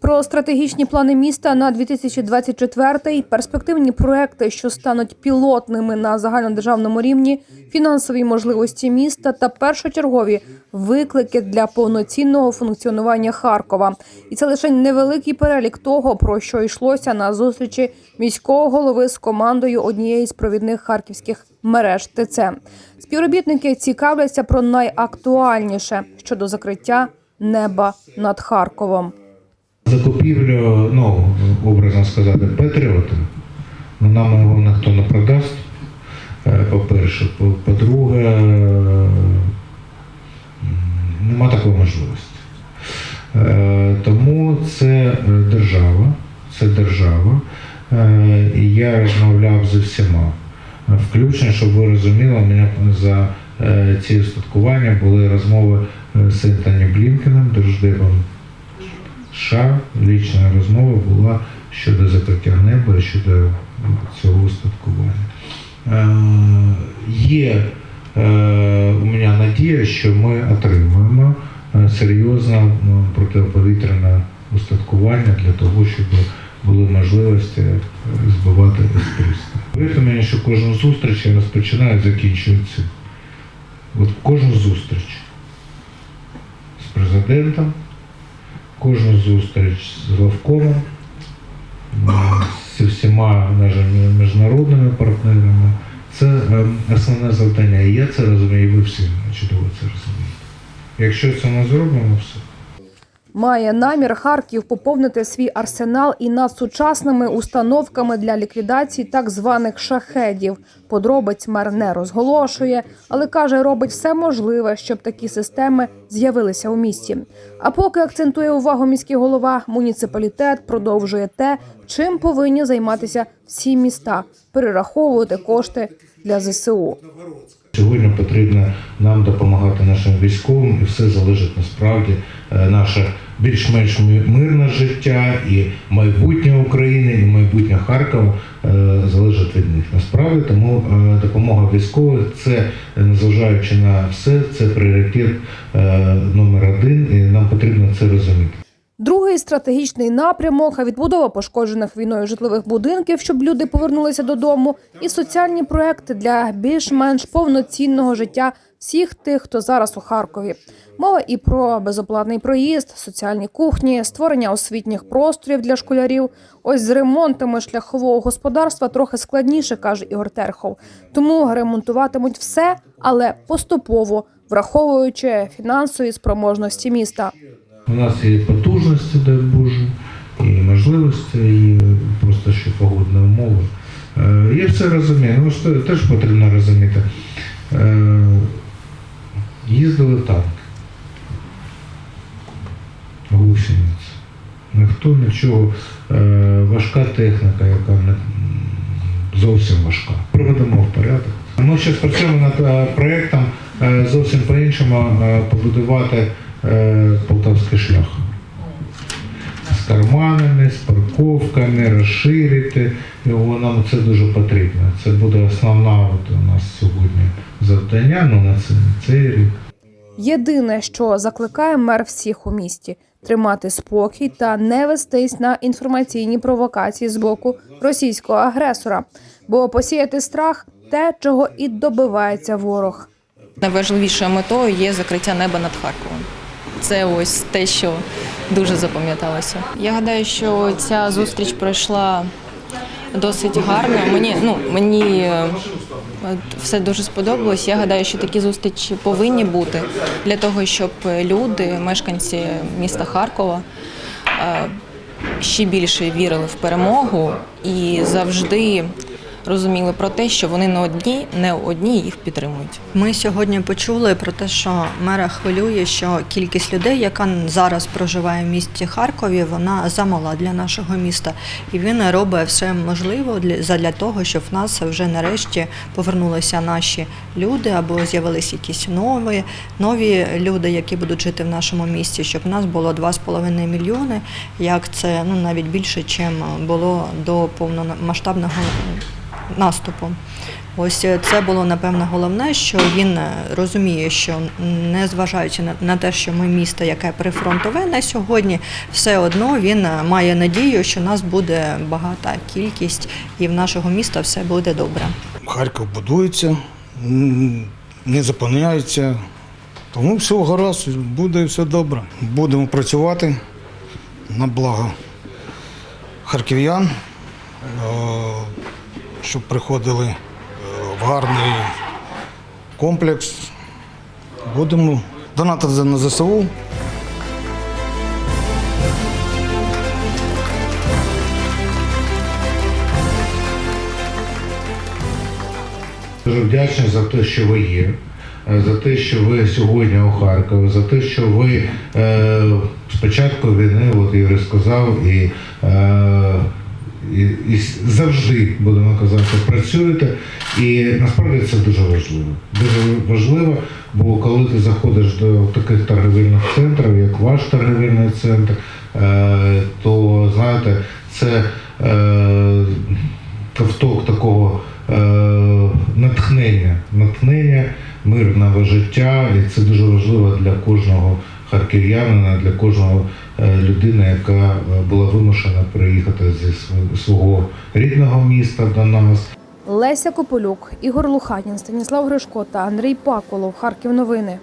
Про стратегічні плани міста на 2024 перспективні проекти, що стануть пілотними на загальнодержавному рівні, фінансові можливості міста та першочергові виклики для повноцінного функціонування Харкова. І це лише невеликий перелік того, про що йшлося на зустрічі міського голови з командою однієї з провідних харківських мереж ТЦ. Співробітники цікавляться про найактуальніше щодо закриття неба над Харковом. Закупівлю, ну, образно сказати, Петріота, ну, нам його ніхто не продасть, е, по-перше. По- По-друге, е, нема такої можливості. Е, Тому це держава, це держава. І я розмовляв з усіма. Включно, щоб ви розуміли, у мене за ці устаткування були розмови е, з Ентоні Блінкеном, держдепом США лічна розмова була щодо закриття неба щодо цього устаткування. Е, Є е, у мене надія, що ми отримаємо е, серйозне ну, протиповітряне устаткування для того, щоб були можливості е, збивати С-300. Повірте мені, що кожну зустріч я розпочинаю і закінчую цим. От кожну зустріч президентом, кожну зустріч з главкомом, зі всіма нашими міжнародними партнерами. Це е, основне завдання. І я це розумію, і ви всі чудово це розумієте. Якщо це не зробимо, все. Має намір Харків поповнити свій арсенал і надсучасними установками для ліквідації так званих шахедів. Подробиць мер не розголошує, але каже, робить все можливе, щоб такі системи з'явилися у місті. А поки акцентує увагу міський голова, муніципалітет продовжує те, чим повинні займатися всі міста перераховувати кошти для ЗСУ. Сьогодні потрібно нам допомагати нашим військовим, і все залежить насправді е, наше більш-менш мирне життя і майбутнє України, і майбутнє Харкова е, залежить від них. Насправді тому е, допомога військових це незважаючи на все, це пріоритет номер один, і нам потрібно це розуміти. Другий стратегічний напрямок відбудова пошкоджених війною житлових будинків, щоб люди повернулися додому, і соціальні проекти для більш-менш повноцінного життя всіх тих, хто зараз у Харкові. Мова і про безоплатний проїзд, соціальні кухні, створення освітніх просторів для школярів. Ось з ремонтами шляхового господарства трохи складніше, каже Ігор Терхов. Тому ремонтуватимуть все, але поступово, враховуючи фінансові спроможності міста. У нас є потужності, дай Боже, і можливості, і просто ще погодні умови. Е, Я все розумію, ну що теж потрібно розуміти. Е, Їздили танки, гусениці. Ніхто нічого, е, важка техніка, яка не зовсім важка. Приведемо в порядок. Ми зараз працюємо над проєктом зовсім по-іншому побудувати е, шлях. З карманами, з парковками, розширити його. Нам це дуже потрібно. Це буде основна от у нас сьогодні завдання, ну на це, цей рік. Єдине, що закликає мер всіх у місті тримати спокій та не вестись на інформаційні провокації з боку російського агресора, бо посіяти страх те, чого і добивається ворог. Найважливішою метою є закриття неба над Харковом. Це ось те, що дуже запам'яталося. Я гадаю, що ця зустріч пройшла досить гарно. Мені ну мені е, все дуже сподобалось. Я гадаю, що такі зустрічі повинні бути для того, щоб люди, мешканці міста Харкова, е, ще більше вірили в перемогу і завжди розуміли про те, що вони не одні, не одні їх підтримують. Ми сьогодні почули про те, що мера хвилює, що кількість людей, яка зараз проживає в місті Харкові, вона замала для нашого міста, і він робить все можливе для задля того, щоб в нас вже нарешті повернулися наші люди або з'явилися якісь нові нові люди, які будуть жити в нашому місті, щоб в нас було 2,5 мільйони, як це ну навіть більше, ніж було до повномасштабного наступом. Ось е, це було напевно головне, що він е, розуміє, що не зважаючи на, те, що ми місто, яке прифронтове на сьогодні, все одно він е, має надію, що нас буде багата кількість, і в нашого міста все буде добре. Харків будується, не зупиняється. Тому все гаразд, буде все добре. Будемо працювати на благо харків'ян, щоб приходили е, в гарний комплекс. Будемо донатити на ЗСУ. Дуже вдячний за те, що ви є, е, за те, що ви сьогодні у Харкові, за те, що ви е, з початку війни, от Ігор сказав, і, е, і, завжди, будемо казати, працюєте. І насправді це дуже важливо. Дуже важливо, бо коли ти заходиш до таких торговельних центрів, як ваш торговельний центр, е, то знаєте, це е, ковток такого е, натхнення, натхнення мирного життя, і це дуже важливо для кожного харків'янина, для кожного е, людини, яка е, була вимушена приїхати зі св- свого рідного міста до нас. Леся Кополюк, Ігор Луханін, Станіслав Гришко та Андрій Паколов. Харків новини.